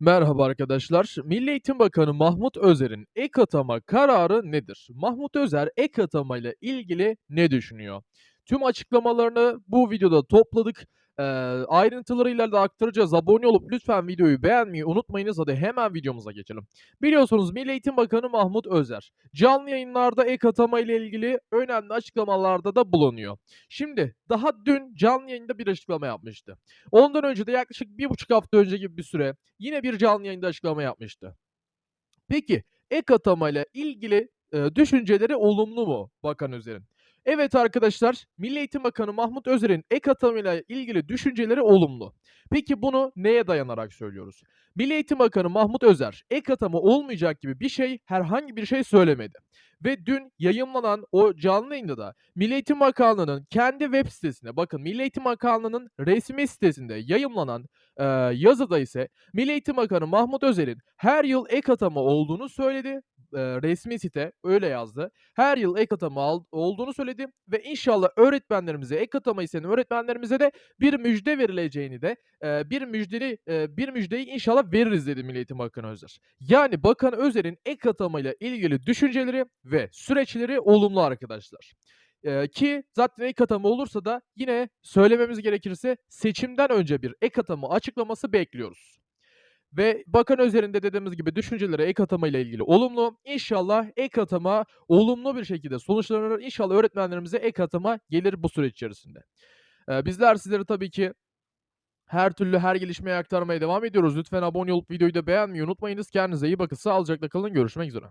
Merhaba arkadaşlar. Milli Eğitim Bakanı Mahmut Özer'in ek atama kararı nedir? Mahmut Özer ek atama ile ilgili ne düşünüyor? Tüm açıklamalarını bu videoda topladık. Eee, ayrıntılarıyla da aktaracağız. Abone olup lütfen videoyu beğenmeyi unutmayınız. Hadi hemen videomuza geçelim. Biliyorsunuz Milli Eğitim Bakanı Mahmut Özer canlı yayınlarda ek atama ile ilgili önemli açıklamalarda da bulunuyor. Şimdi daha dün canlı yayında bir açıklama yapmıştı. Ondan önce de yaklaşık 1,5 hafta önce gibi bir süre yine bir canlı yayında açıklama yapmıştı. Peki ek atamayla ilgili, eee, düşünceleri olumlu mu Bakan Özer'in? Evet arkadaşlar, Milli Eğitim Bakanı Mahmut Özer'in ek atamayla ilgili düşünceleri olumlu. Peki bunu neye dayanarak söylüyoruz? Milli Eğitim Bakanı Mahmut Özer ek atama olmayacak gibi bir şey, herhangi bir şey söylemedi ve dün yayımlanan o canlı yayında da Milli Eğitim Bakanlığı'nın kendi web sitesinde, bakın Milli Eğitim Bakanlığı'nın resmi sitesinde yayımlanan, eee, yazıda ise Milli Eğitim Bakanı Mahmut Özer'in her yıl ek atama olduğunu söyledi. Eee, resmi site öyle yazdı. Her yıl ek atama al olduğunu söyledi ve inşallah öğretmenlerimize, ek atama isteyen öğretmenlerimize de bir müjde verileceğini de, eee, bir müjdeli eee, bir müjdeyi inşallah veririz dedi Milli Eğitim Bakanı Özer. Yani Bakan Özer'in ek atamayla ilgili düşünceleri ve süreçleri olumlu arkadaşlar. Ki zaten ek atama olursa da yine söylememiz gerekirse seçimden önce bir ek atama açıklaması bekliyoruz. Ve Bakan Özer'in de dediğimiz gibi düşünceleri ek atamayla ilgili olumlu. İnşallah ek atama olumlu bir şekilde sonuçlanır. İnşallah öğretmenlerimize ek atama gelir bu süreç içerisinde. Eee, bizler sizlere tabii ki her türlü her gelişmeyi aktarmaya devam ediyoruz. Lütfen abone olup videoyu da beğenmeyi unutmayınız. Kendinize iyi bakın. Sağlıcakla kalın. Görüşmek üzere.